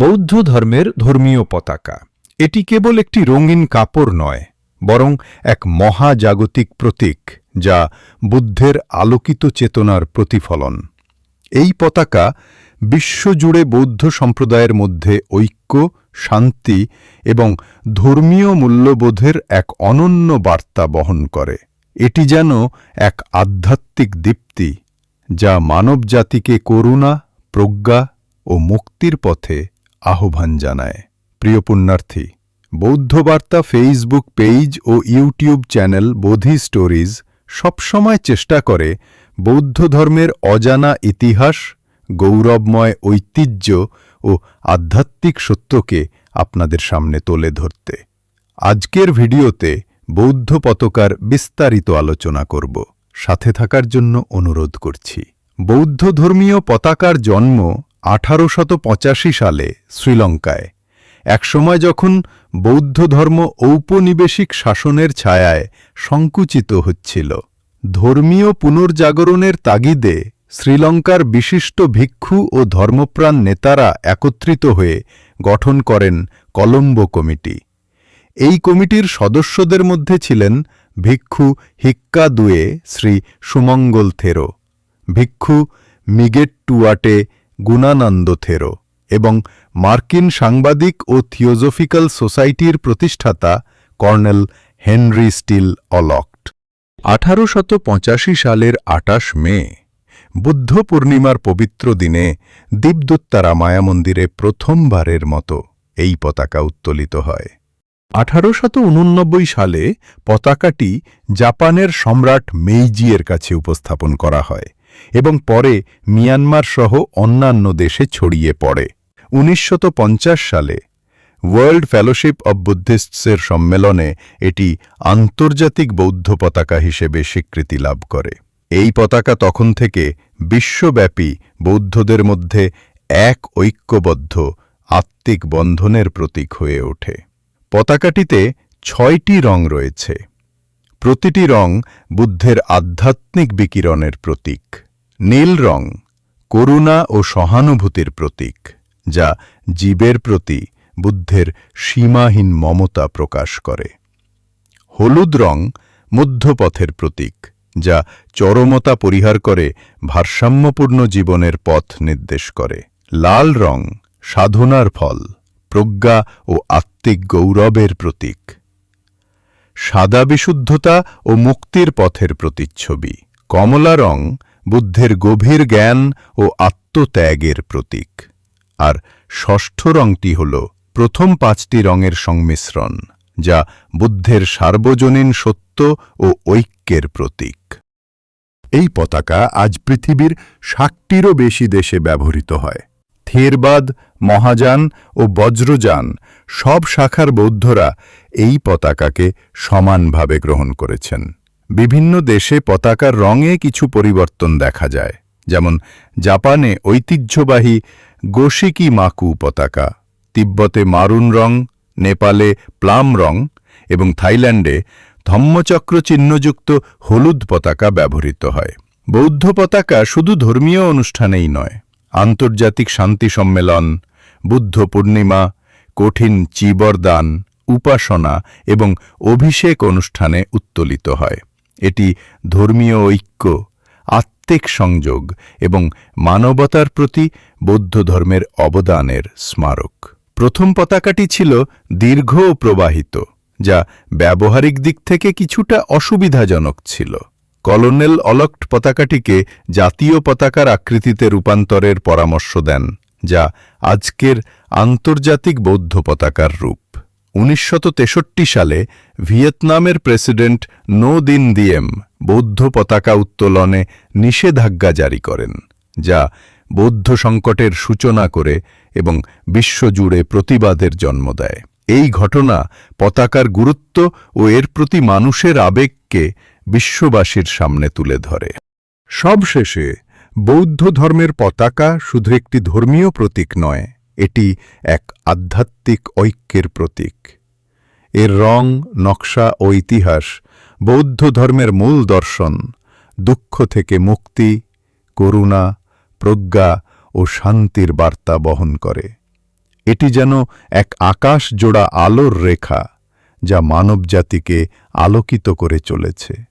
বৌদ্ধ ধর্মের ধর্মীয় পতাকা। এটি কেবল একটি রঙিন কাপড় নয়, বরং এক মহাজাগতিক প্রতীক যা বুদ্ধের আলোকিত চেতনার প্রতিফলন। এই পতাকা বিশ্বজুড়ে বৌদ্ধ সম্প্রদায়ের মধ্যে ঐক্য, শান্তি এবং ধর্মীয় মূল্যবোধের এক অনন্য বার্তা বহন করে। এটি যেন এক আধ্যাত্মিক দীপ্তি, যা মানবজাতিকে করুণা, প্রজ্ঞা ও মুক্তির পথে আহ্বান জানায়। প্রিয় পুণ্যার্থী বৌদ্ধ বার্তা ফেসবুক পেজ ও ইউটিউব চ্যানেল বোধি স্টোরিজ সবসময় চেষ্টা করে বৌদ্ধ ধর্মের অজানা ইতিহাস, গৌরবময় ঐতিহ্য ও আধ্যাত্মিক সত্যকে আপনাদের সামনে তুলে ধরতে। আজকের ভিডিওতে বৌদ্ধ পতাকার বিস্তারিত আলোচনা করব। সাথে থাকার জন্য অনুরোধ করছি। বৌদ্ধ ধর্মীয় পতাকার জন্ম আঠারোশত সালে শ্রীলঙ্কায়। একসময় যখন বৌদ্ধ ধর্ম ঔপনিবেশিক শাসনের ছায়ায় সংকুচিত হচ্ছিল, ধর্মীয় পুনর্জাগরণের তাগিদে শ্রীলঙ্কার বিশিষ্ট ভিক্ষু ও ধর্মপ্রাণ নেতারা একত্রিত হয়ে গঠন করেন কলম্বো কমিটি। এই কমিটির সদস্যদের মধ্যে ছিলেন ভিক্ষু হিক্কা দুয়ে শ্রী সুমঙ্গল থেরো, ভিক্ষু মিগেট টুয়াটে গুণানন্দ থেরো এবং মার্কিন সাংবাদিক ও থিওজফিক্যাল সোসাইটির প্রতিষ্ঠাতা কর্নেল হেনরি স্টিল অলক্ট। আঠারোশত সালের আটাশ মে, বুদ্ধ পূর্ণিমার পবিত্র দিনে দীপদুত্তারা মায়ামন্দিরে প্রথমবারের মতো এই পতাকা উত্তোলিত হয়। আঠারোশত সালে পতাকাটি জাপানের সম্রাট মেইজিয়ের কাছে উপস্থাপন করা হয়। এবং পরে মিয়ানমার সহ অন্যান্য দেশে ছড়িয়ে পড়ে। উনিশশত সালে ওয়ার্ল্ড ফেলোশিপ অব বুদ্ধিস্টসের সম্মেলনে এটি আন্তর্জাতিক বৌদ্ধ পতাকা হিসেবে স্বীকৃতি লাভ করে। এই পতাকা তখন থেকে বিশ্বব্যাপী বৌদ্ধদের মধ্যে এক ঐক্যবদ্ধ আত্মিক বন্ধনের প্রতীক হয়ে ওঠে। পতাকাটিতে ছয়টি রং রয়েছে। প্রতিটি রং বুদ্ধের আধ্যাত্মিক বিকিরণের প্রতীক। নীল রং করুণা ও সহানুভূতির প্রতীক, যা জীবের প্রতি বুদ্ধের সীমাহীন মমতা প্রকাশ করে। হলুদ রং মধ্যপথের প্রতীক, যা চরমতা পরিহার করে ভারসাম্যপূর্ণ জীবনের পথ নির্দেশ করে। লাল রং সাধনার ফল, প্রজ্ঞা ও আত্মিক গৌরবের প্রতীক। সাদা বিশুদ্ধতা ও মুক্তির পথের প্রতিচ্ছবি, কমলা রং বুদ্ধের গভীর জ্ঞান ও আত্মত্যাগের প্রতীক। আর ষষ্ঠ রংটি হল প্রথম পাঁচটি রঙের সংমিশ্রণ, যা বুদ্ধের সার্বজনীন সত্য ও ঐক্যের প্রতীক। এই পতাকা আজ পৃথিবীর ষাটটিরও বেশি দেশে ব্যবহৃত হয়। থেরবাদ, মহাযান ও বজ্রযান সব শাখার বৌদ্ধরা এই পতাকাকে সমানভাবে গ্রহণ করেছেন। বিভিন্ন দেশে পতাকার রঙে কিছু পরিবর্তন দেখা যায়। যেমন জাপানে ঐতিহ্যবাহী গোশিকি মাকু পতাকা, তিব্বতে মারুন রং, নেপালে প্লাম রং এবং থাইল্যান্ডে ধম্মচক্র চিহ্নযুক্ত হলুদ পতাকা ব্যবহৃত হয়। বৌদ্ধ পতাকা শুধু ধর্মীয় অনুষ্ঠানেই নয়, আন্তর্জাতিক শান্তি সম্মেলন, বুদ্ধ পূর্ণিমা, কঠিন চিবরদান, উপাসনা এবং অভিষেক অনুষ্ঠানে উত্তোলিত হয়। এটি ধর্মীয় ঐক্য, আত্মিক সংযোগ এবং মানবতার প্রতি বৌদ্ধ ধর্মের অবদানের স্মারক। প্রথম পতাকাটি ছিল দীর্ঘ প্রবাহিত, যা ব্যবহারিক দিক থেকে কিছুটা অসুবিধাজনক ছিল। কলোনেল অলক্ট পতাকাটিকে জাতীয় পতাকার আকৃতিতে রূপান্তরের পরামর্শ দেন, যা আজকের আন্তর্জাতিক বৌদ্ধ পতাকার রূপ। উনিশশত সালে ভিয়েতনামের প্রেসিডেন্ট নো দিন দিয়েম বৌদ্ধ পতাকা উত্তোলনে নিষেধাজ্ঞা জারি করেন, যা বৌদ্ধ সংকটের সূচনা করে এবং বিশ্বজুড়ে প্রতিবাদের জন্ম দেয়। এই ঘটনা পতাকার গুরুত্ব ও এর প্রতি মানুষের আবেগকে বিশ্ববাসীর সামনে তুলে ধরে। সবশেষে বৌদ্ধ ধর্মের পতাকা শুধু একটি ধর্মীয় প্রতীক নয় এটি এক আধ্যাত্মিক ঐক্যের প্রতীক। এর রং, নকশা ও ইতিহাস বৌদ্ধ ধর্মের মূল দর্শন, দুঃখ থেকে মুক্তি, করুণা, প্রজ্ঞা ও শান্তির বার্তা বহন করে। এটি যেন এক আকাশ জোড়া আলোর রেখা, যা মানবজাতিকে আলোকিত করে চলেছে।